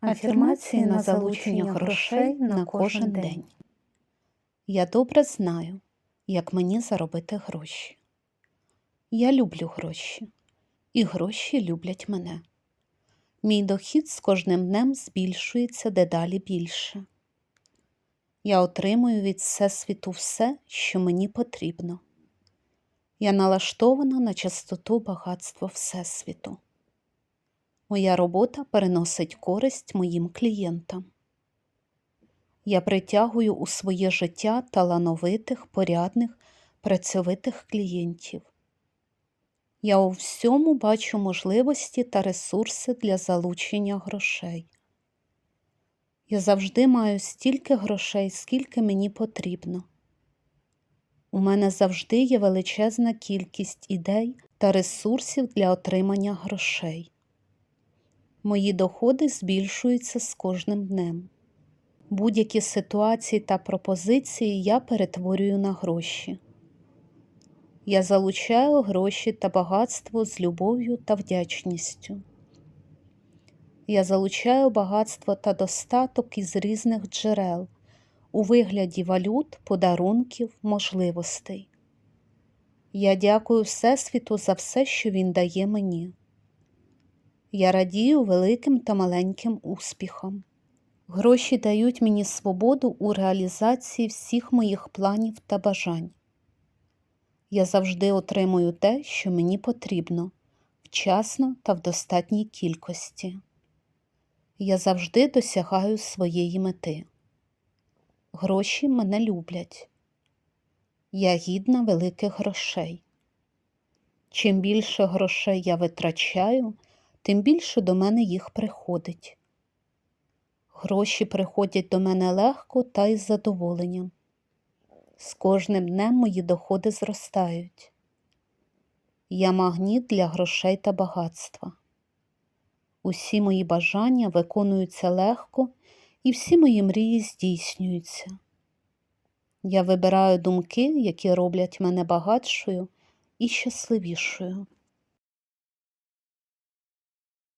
Афірмації на залучення грошей на кожен день. Я добре знаю, як мені заробити гроші. Я люблю гроші, і гроші люблять мене. Мій дохід з кожним днем збільшується дедалі більше. Я отримую від Всесвіту все, що мені потрібно. Я налаштована на частоту багатства Всесвіту. Моя робота переносить користь моїм клієнтам. Я притягую у своє життя талановитих, порядних, працьовитих клієнтів. Я у всьому бачу можливості та ресурси для залучення грошей. Я завжди маю стільки грошей, скільки мені потрібно. У мене завжди є величезна кількість ідей та ресурсів для отримання грошей. Мої доходи збільшуються з кожним днем. Будь-які ситуації та пропозиції я перетворюю на гроші. Я залучаю гроші та багатство з любов'ю та вдячністю. Я залучаю багатство та достаток із різних джерел у вигляді валют, подарунків, можливостей. Я дякую Всесвіту за все, що він дає мені. Я радію великим та маленьким успіхам. Гроші дають мені свободу у реалізації всіх моїх планів та бажань. Я завжди отримую те, що мені потрібно, вчасно та в достатній кількості. Я завжди досягаю своєї мети. Гроші мене люблять. Я гідна великих грошей. Чим більше грошей я витрачаю, тим більше до мене їх приходить. Гроші приходять до мене легко та із задоволенням. З кожним днем мої доходи зростають. Я магніт для грошей та багатства. Усі мої бажання виконуються легко і всі мої мрії здійснюються. Я вибираю думки, які роблять мене багатшою і щасливішою.